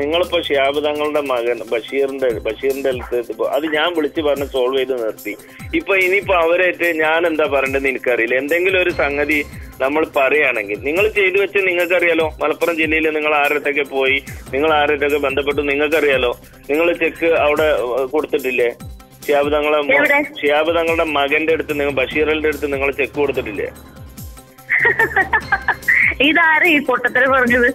നിങ്ങളിപ്പോ ഷിയാബ് തങ്ങളുടെ മകൻ ബഷീറിന്റെ ബഷീറിന്റെ അടുത്ത് അത് ഞാൻ വിളിച്ച് പറഞ്ഞ് സോൾവ് ചെയ്ത് നിർത്തി. ഇപ്പൊ ഇനിയിപ്പോ അവരായിട്ട് ഞാൻ എന്താ പറയണ്ടെന്ന് എനിക്കറിയില്ല. എന്തെങ്കിലും ഒരു സംഗതി നമ്മൾ പറയുകയാണെങ്കിൽ നിങ്ങൾ ചെയ്തു വെച്ച് നിങ്ങൾക്കറിയാലോ മലപ്പുറം ജില്ലയിൽ നിങ്ങൾ ആരുടെ പോയി നിങ്ങൾ ആരുടെ ബന്ധപ്പെട്ടു നിങ്ങൾക്കറിയാലോ നിങ്ങൾ ചെക്ക് അവിടെ കൊടുത്തിട്ടില്ലേ? ഷിയാബ് തങ്ങളെ ഷിയാബ് തങ്ങളുടെ മകന്റെ അടുത്ത് നിങ്ങൾ ബഷീറിന്റെ അടുത്ത് നിങ്ങൾ ചെക്ക് കൊടുത്തിട്ടില്ലേ? ഇതാരാ ഈ പൊട്ടത്തിൽ പറഞ്ഞത്?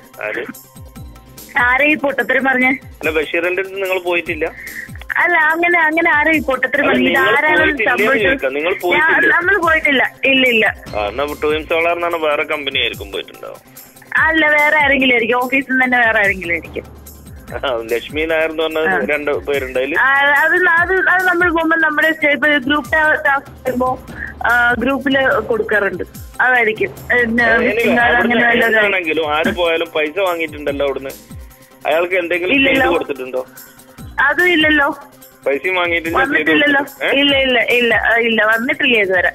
ആര് ഈ പൊട്ടത്തരം പറഞ്ഞേ? അല്ല ബഷീറിന്റെ അടുത്ത് നിങ്ങൾ പോയിട്ടില്ല? അല്ല അങ്ങനെ അങ്ങനെ ആരും ഈ പൊട്ടത്തരം പറഞ്ഞു? നിങ്ങൾ ഇതാരാണ് പോയിട്ടില്ലേ നിങ്ങൾ പോയിട്ടില്ലേ? നമ്മൾ പോയിട്ടില്ല. ഇല്ല ഇല്ല. ആ എന്നാ ടൂയിൻ സോളാർ എന്നാണ് വേറെ കമ്പനി ആയിരിക്കും പോയിട്ടുണ്ടാവും അല്ല വേറെ ആരെങ്കിലും ആയിരിക്കും. ഓഫീസിൽ നിന്ന് തന്നെ വേറെ ആരെങ്കിലും ആയിരിക്കും. ആ, ലക്ഷ്മി നായർ എന്ന് പറഞ്ഞ രണ്ട് പേരുണ്ട് അതിൽ. ആ, അത് അത് അത് നമ്മൾ പോകുമ്പോ നമ്മുടെ ഗ്രൂപ്പ് ടാസ്ക് വരുമ്പോ ഗ്രൂപ്പിൽ കൊടുക്കാറുണ്ട്. അതായിരിക്കും. അത് അങ്ങനെ വല്ലതും എന്താണെങ്കിലും ആര് പോയാലും പൈസ വാങ്ങിയിട്ടുണ്ടല്ലോ അവിടുന്ന്. അയാൾക്ക് എന്തെങ്കിലും. ചെയ്ത് കൊടുത്തിട്ടുണ്ടോ? അതും ഇല്ലല്ലോ. പൈസയും വാങ്ങിയിട്ട് ഞാൻ ചെയ്ത് വന്നിട്ടില്ലല്ലോ. കൊടുത്തിട്ടുണ്ടോ? ഏ? ഇല്ല ഇല്ല ഇല്ല ഇല്ല വന്നിട്ടില്ല ഇതുവരെ.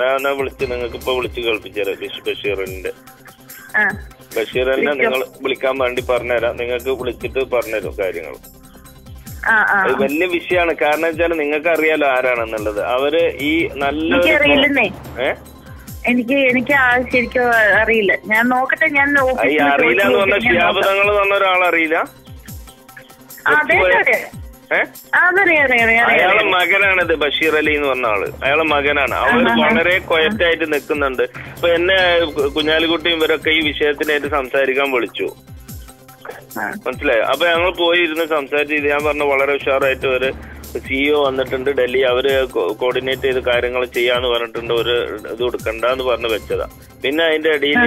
ഞാൻ- വിളിച്ച് നിങ്ങൾക്ക് ഇപ്പൊ വിളിച്ച് കേൾപ്പിച്ചുതരാം ബഷീ- ബഷീറിന്റെ. ആ. ബഷീറിനെ നിങ്ങൾ വിളിക്കാൻ വേണ്ടി പറഞ്ഞുതരാം നിങ്ങൾക്ക് വിളിച്ചിട്ട് പറഞ്ഞുതരും കാര്യങ്ങൾ അത് വലിയ വിഷയമാണ് കാരണം വെച്ചാൽ നിങ്ങൾക്ക് അറിയാലോ ആരാണെന്നുള്ളത്. അവർ ഈ നല്ല ഏഹ് എനിക്ക് എനിക്ക് ശരിക്കും അറിയില്ല. ഞാൻ നോക്കട്ടെ ഞാൻ അറിയില്ല എന്ന് പറഞ്ഞ എന്ന് പറഞ്ഞ ഒരാളറിയില്ല അയാളെ മകനാണ് ഇത് ബഷീർ അലി എന്ന് പറഞ്ഞ ആൾ. അയാളെ മകനാണ്. അവർ വളരെ കൊയറ്റായിട്ട് നിൽക്കുന്നുണ്ട്. ഇപ്പൊ എന്നെ കുഞ്ഞാലിക്കുട്ടിയും ഇവരൊക്കെ ഈ വിഷയത്തിനായിട്ട് സംസാരിക്കാൻ വിളിച്ചു. മനസ്സിലായോ? അപ്പൊ ഞങ്ങൾ പോയി ഇരുന്ന് സംസാരിച്ച് ഞാൻ പറഞ്ഞ വളരെ ഉഷാറായിട്ട് ഒരു സിഇഒ വന്നിട്ടുണ്ട് ഡൽഹി അവർ കോർഡിനേറ്റ് ചെയ്ത് കാര്യങ്ങൾ ചെയ്യാന്ന് പറഞ്ഞിട്ടുണ്ട് ഒരു ഇത് കൊടുക്കണ്ടെന്ന് പറഞ്ഞ് വെച്ചതാ. പിന്നെ അതിന്റെ ഇടയിൽ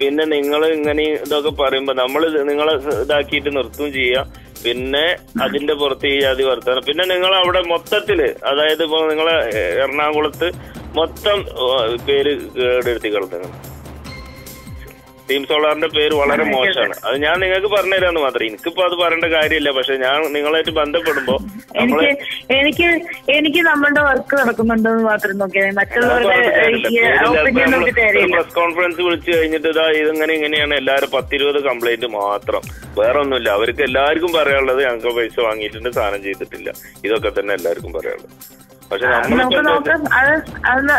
പിന്നെ നിങ്ങൾ ഇങ്ങനെ ഇതൊക്കെ പറയുമ്പോ നമ്മൾ നിങ്ങളെ ഇതാക്കിയിട്ട് നിർത്തും ചെയ്യാം. പിന്നെ അതിന്റെ പുറത്ത് ഈ ജാതി വർത്താനം പിന്നെ നിങ്ങൾ അവിടെ മൊത്തത്തിൽ അതായത് ഇപ്പൊ നിങ്ങളെ എറണാകുളത്ത് മൊത്തം പേര് കേടെടുത്തി കളഞ്ഞു ടീം സോളാറിന്റെ പേര് വളരെ മോശമാണ്. അത് ഞാൻ നിങ്ങൾക്ക് പറഞ്ഞുതരാന്ന് മാത്രം. എനിക്കിപ്പോ അത് പറയേണ്ട കാര്യമില്ല. പക്ഷെ ഞാൻ നിങ്ങളായിട്ട് ബന്ധപ്പെടുമ്പോ എനിക്ക് എനിക്ക് എനിക്ക് നമ്മളുടെ വർക്ക് നടക്കുന്നുണ്ടെന്ന് മാത്രം നോക്കിയാൽ. മറ്റുള്ളവരുടെ പ്രസ് കോൺഫറൻസ് വിളിച്ചു കഴിഞ്ഞിട്ട് ഇതാ ഇതെങ്ങനെ ഇങ്ങനെയാണ് എല്ലാവരും പത്തിരുപത് കംപ്ലൈന്റ് മാത്രം. വേറെ ഒന്നുമില്ല അവർക്ക് എല്ലാവർക്കും പറയാനുള്ളത് ഞങ്ങൾക്ക് പൈസ വാങ്ങിയിട്ടുണ്ട് സാധനം ചെയ്തിട്ടില്ല. ഇതൊക്കെ തന്നെ എല്ലാവർക്കും പറയാനുള്ളത്. പക്ഷെ നമുക്ക് നോക്കാം. അത്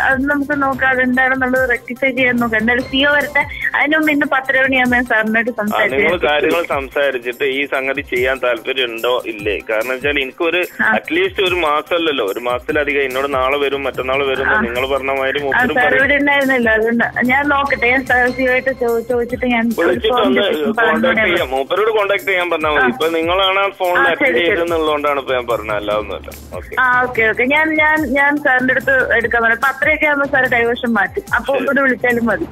അത് നമുക്ക് നോക്കാം അതെന്താണെന്നുള്ളത് റെക്ടിഫൈ ചെയ്യാൻ നോക്കാം എന്തായാലും സിഒ വരട്ടെ. അതിന് മുമ്പ് ഇന്ന് പത്തര മണിയാകുമ്പോൾ സാറിനായിട്ട് നിങ്ങൾ കാര്യങ്ങൾ സംസാരിച്ചിട്ട് ഈ സംഗതി ചെയ്യാൻ താല്പര്യം ഉണ്ടോ ഇല്ലേ? കാരണം വെച്ചാൽ എനിക്കൊരു അറ്റ്ലീസ്റ്റ് ഒരു മാസമല്ലല്ലോ. ഒരു മാസത്തിലധികം എന്നോട് നാളെ വരും മറ്റന്നാൾ വരും നിങ്ങൾ പറഞ്ഞ മാതിരി ഉണ്ടായിരുന്നില്ല. അതുകൊണ്ട് ഞാൻ നോക്കട്ടെ. ഞാൻ സിഒ ആയിട്ട് ചോ- ചോദിച്ചിട്ട് ഞാൻ കോണ്ടാക്ട് ചെയ്യാം. മൂപ്പരോട് കോണ്ടാക്ട് ചെയ്യാൻ പറഞ്ഞാൽ മതി. ഇപ്പൊ നിങ്ങളാണ് ഫോണിൽ അറ്റൻഡ് ചെയ്തെന്നുള്ളതുകൊണ്ടാണ് ഇപ്പൊ ഞാൻ പറഞ്ഞത്. അല്ലാതൊന്നുമല്ല ഓക്കെ ഓക്കെ. ഞാൻ ഞാൻ ഞാൻ സാറിന്റെ അടുത്ത് എടുക്കാൻ പറഞ്ഞു. അപ്പൊ അത്രയൊക്കെ ആകുമ്പോൾ സാറ് ഡൈവേർഷൻ മാറ്റി. അപ്പൊ ഒന്നുകൂടെ വിളിച്ചാലും മതി.